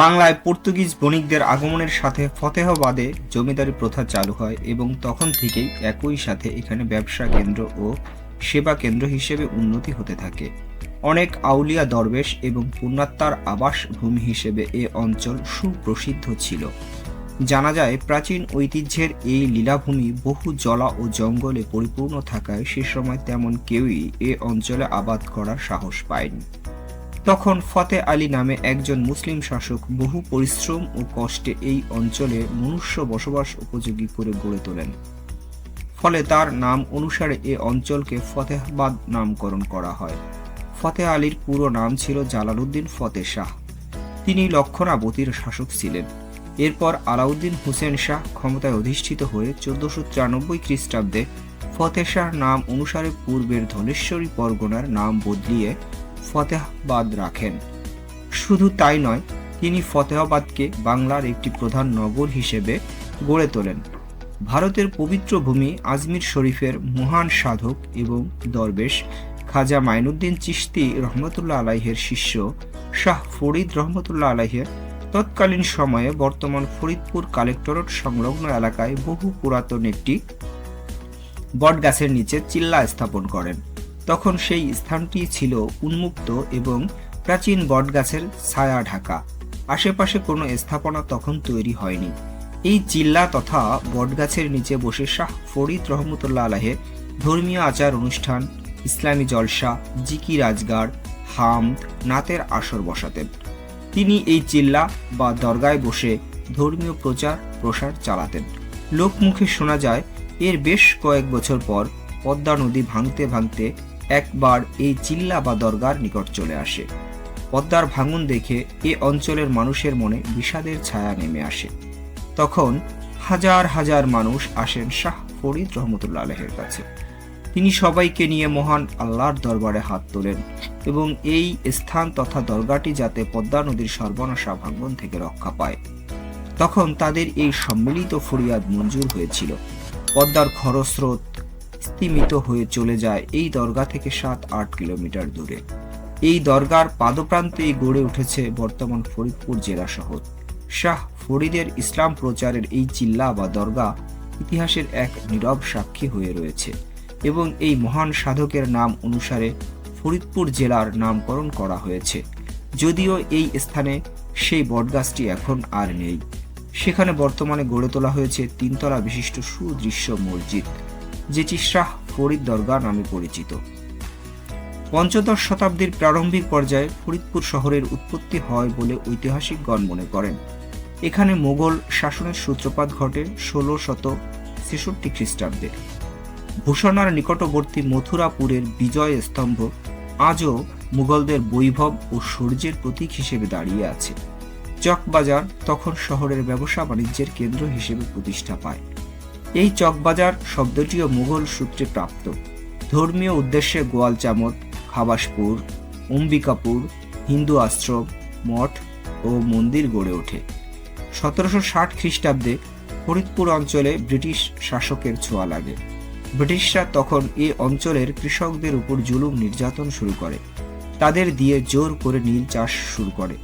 বাংলায় পর্তুগিজ বণিকদের আগমনের সাথে ফতেহবাদে জমিদারি প্রথা চালু হয় এবং তখন থেকেই একই সাথে এখানে ব্যবসা কেন্দ্র ও সেবা কেন্দ্র হিসেবে উন্নতি হতে থাকে। অনেক আউলিয়া দরবেশ এবং পুণ্যাত্মার আবাস ভূমি হিসেবে এ অঞ্চল সুপ্রসিদ্ধ ছিল। জানা যায়, প্রাচীন ঐতিহ্যের এই লীলাভূমি বহু জলা ও জঙ্গলে পরিপূর্ণ থাকায় সে সময় তেমন কেউই এ অঞ্চলে আবাদ করার সাহস পায়নি। তখন ফতে আলী নামে একজন মুসলিম শাসক বহু পরিশ্রম ও কষ্টে এই অঞ্চলে মনুষ্য বসবাস উপযোগী করে গড়ে তোলেন। ফলে তার নাম অনুসারে এ অঞ্চলকে ফতেহবাদ নামকরণ করা হয়। ফতে আলীর পুরো নাম ছিল জালালউদ্দিন ফতে শাহ। তিনি লক্ষণাবতীর শাসক ছিলেন। এরপর আলাউদ্দিন হুসেন শাহ ক্ষমতায় অধিষ্ঠিত হয়ে চোদ্দশো তিরানব্বই খ্রিস্টাব্দে ফতে শাহ নাম অনুসারে পূর্বের ধনেশ্বরী পরগনার নাম বদলিয়ে ফতেহাবাদ রাখেন। শুধু তাই নয়, তিনি ফতেহাবাদকে বাংলার একটি প্রধান নগর হিসেবে গড়ে তোলেন। ভারতের পবিত্র ভূমি আজমির শরীফের মহান সাধক এবং দরবেশ খাজা মাইনুদ্দিন চিশতি রহমতুল্লাহ আলাইহের শিষ্য শাহ ফরিদ রহমতুল্লাহ আলাইহের তৎকালীন সময়ে বর্তমান ফরিদপুর কালেক্টরেট সংলগ্ন এলাকায় বহু পুরাতন একটি বটগাছের নিচে চিল্লা স্থাপন করেন। তখন সেই স্থানটি ছিল উন্মুক্ত এবং প্রাচীন বটগাছের ছায়া ঢাকা। আশেপাশে কোনো স্থাপনা তখন তৈরি হয়নি। এই চিল্লা তথা বটগাছের নিচে বসে শাহ ফরিদ রহমতুল্লাহ আলাহে ধর্মীয় আচার অনুষ্ঠান, ইসলামী জলসা জিকি রাজগার হাম, নাতের আসর বসাতেন। তিনি এই চিল্লা বা দরগায় বসে ধর্মীয় প্রচার, প্রসার চালাতেন। লোকমুখে শোনা যায়, এর বেশ কয়েক বছর পর পদ্মা নদী ভাঙতে ভাঙতে একবার এই চিল্লা বা দরগার নিকট চলে আসে। পদ্মার ভাঙন দেখে এ অঞ্চলের মানুষের মনে বিষাদের ছায়া নেমে আসে। তখন হাজার হাজার মানুষ আসেন শাহ ফরিদ রহমতুল্লা আলহের কাছে। তিনি সবাইকে নিয়ে মহান আল্লাহর দরবারে হাত তোলেন এবং এই স্থান তথা দরগাটি যাতে পদ্মা নদীর সর্বনাশা ভাঙ্গন থেকে রক্ষা পায়। তখন তাদের এই সম্মিলিত ফরিয়াদ মঞ্জুর হয়েছিল। পদ্মার খরস্রোত স্তিমিত হয়ে চলে যায় এই দরগা থেকে সাত, আট কিলোমিটার দূরে। এই দরগার পাদপ্রান্তেই গড়ে উঠেছে বর্তমান ফরিদপুর জেলা শহর। শাহ ফরিদের ইসলাম প্রচারের এই চিল্লা বা দরগা ইতিহাসের এক নীরব সাক্ষী হয়ে রয়েছে এবং এই মহান সাধকের নাম অনুসারে ফরিদপুর জেলার নামকরণ করা হয়েছে। যদিও এই স্থানে সেই বটগাছটি এখন আর নেই। সেখানে বর্তমানে গড়ে তোলা হয়েছে তিনতলা বিশিষ্ট সুদৃশ্য মসজিদ। যেটি শাহ ফরিদ দরগা নামে পরিচিত। পঞ্চদশ শতাব্দীর প্রারম্ভিক পর্যায়ে ফরিদপুর শহরের উৎপত্তি হয় বলে ঐতিহাসিকগণ মনে করেন। এখানে মোগল শাসনের সূত্রপাত ঘটে ষোলো শত ছেষট্টি খ্রিস্টাব্দে। ভূষণার নিকটবর্তী মথুরাপুরের বিজয় স্তম্ভ আজও মুঘলদের বৈভব ও সূর্যের প্রতীক হিসেবে দাঁড়িয়ে আছে। চকবাজার তখন শহরের ব্যবসা বাণিজ্যের কেন্দ্র হিসেবে প্রতিষ্ঠা পায়। এই চকবাজার শব্দটিও মুঘল সূত্রে প্রাপ্ত। ধর্মীয় উদ্দেশ্যে গোয়াল চামত খাবাসপুর, অম্বিকাপুর, হিন্দু আশ্রম, মঠ ও মন্দির গড়ে ওঠে। সতেরোশো ষাট খ্রিস্টাব্দে ফরিদপুর অঞ্চলে ব্রিটিশ শাসকের ছোঁয়া লাগে। ব্রিটিশরা তখন এ অঞ্চলের কৃষকদের উপর জুলুম নির্যাতন শুরু করে। তাদের দিয়ে জোর করে নীল চাষ শুরু করে।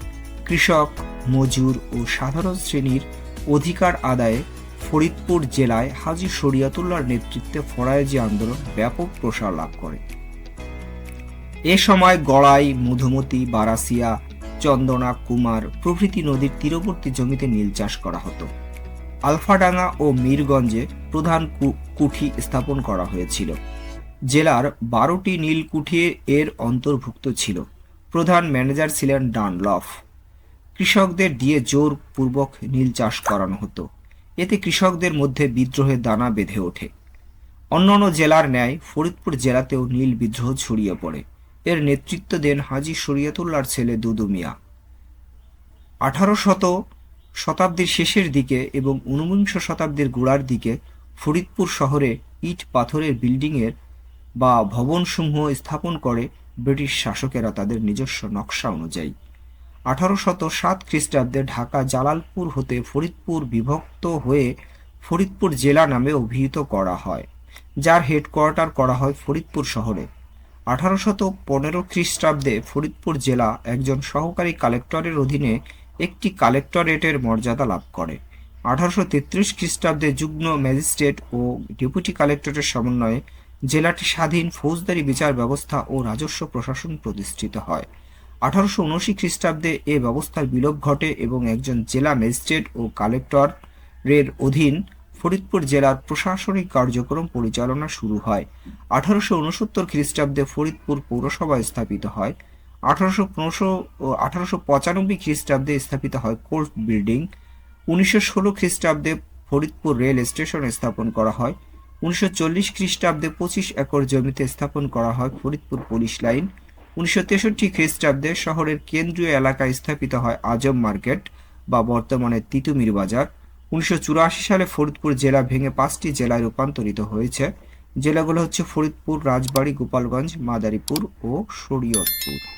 কৃষক, মজুর ও সাধারণ শ্রেণির অধিকার আদায়ে ফরিদপুর জেলায় হাজি শরিয়াতুল্লাহর নেতৃত্বে ফরায়েজি আন্দোলন ব্যাপক প্রসার লাভ করে। এ সময় গড়াই, মধুমতি, বারাসিয়া, চন্দনা, কুমার প্রভৃতি নদীর তীরবর্তী জমিতে নীল চাষ করা হতো। আলফাডাঙ্গা ও মীরগঞ্জে প্রধান কুঠি স্থাপন করা হয়েছিল। জেলার বারোটি নীলকুঠি এর অন্তর্ভুক্ত ছিল। প্রধান ম্যানেজার ছিলেন ডানলফ। কৃষকদের দিয়ে জোর পূর্বক নীল চাষ করানো হতো। এতে কৃষকদের মধ্যে বিদ্রোহের দানা বেঁধে ওঠে। অন্যান্য জেলার ন্যায় ফরিদপুর জেলাতেও নীল বিদ্রোহ ছড়িয়ে পড়ে। এর নেতৃত্ব দেন হাজি শরিয়তুল্লাহর ছেলে দুদু মিয়া। আঠারো শত শতাব্দীর শেষের দিকে এবং ঊনবিংশ শতাব্দীর গোড়ার দিকে ফরিদপুর শহরে ইট পাথরের বিল্ডিংয়ের বা ভবনসমূহ স্থাপন করে ব্রিটিশ শাসকেরা তাদের নিজস্ব নকশা অনুযায়ী। আঠারো শত সাত খ্রিস্টাব্দে ঢাকা জালালপুর হতে ফরিদপুর বিভক্ত হয়ে ফরিদপুর জেলা নামে অভিহিত করা হয়, যার হেডকোয়ার্টার করা হয় ফরিদপুর শহরে। আঠারোশত পনেরো খ্রিস্টাব্দে ফরিদপুর জেলা একজন সহকারী কালেক্টরের অধীনে একটি কালেক্টরেটের মর্যাদা লাভ করে। আঠারোশো তেত্রিশ খ্রিস্টাব্দে যুগ্ম ম্যাজিস্ট্রেট ও ডেপুটি কালেক্টরের সমন্বয়ে জেলাটি স্বাধীন ফৌজদারি বিচার ব্যবস্থা ও রাজস্ব প্রশাসন প্রতিষ্ঠিত হয়। আঠারোশো উনআশি খ্রিস্টাব্দে এ ব্যবস্থার বিলোপ ঘটে এবং একজন জেলা ম্যাজিস্ট্রেট ও কালেক্টরের অধীন ফরিদপুর জেলার প্রশাসনিক কার্যক্রম পরিচালনা শুরু হয়। আঠারোশো উনসত্তর খ্রিস্টাব্দে ফরিদপুর পৌরসভা স্থাপিত হয়। আঠারোশো পনেরোশো ও আঠারোশো পঁচানব্বই খ্রিস্টাব্দে স্থাপিত হয় কোর্ট বিল্ডিং। উনিশশো ষোলো খ্রিস্টাব্দে ফরিদপুর রেল স্টেশন স্থাপন করা হয়। উনিশশো চল্লিশ খ্রিস্টাব্দে পঁচিশ একর জমিতে স্থাপন করা হয় ফরিদপুর পুলিশ লাইন। উনিশশো তেষট্টি খ্রিস্টাব্দে শহরের কেন্দ্রীয় এলাকায় স্থাপিত হয় আজম মার্কেট বা বর্তমানে তিতুমির বাজার। উনিশশো চুরাশি সালে ফরিদপুর জেলা ভেঙে পাঁচটি জেলায় রূপান্তরিত হয়েছে। জেলাগুলো হচ্ছে ফরিদপুর, রাজবাড়ী, গোপালগঞ্জ, মাদারীপুর ও শরীয়তপুর।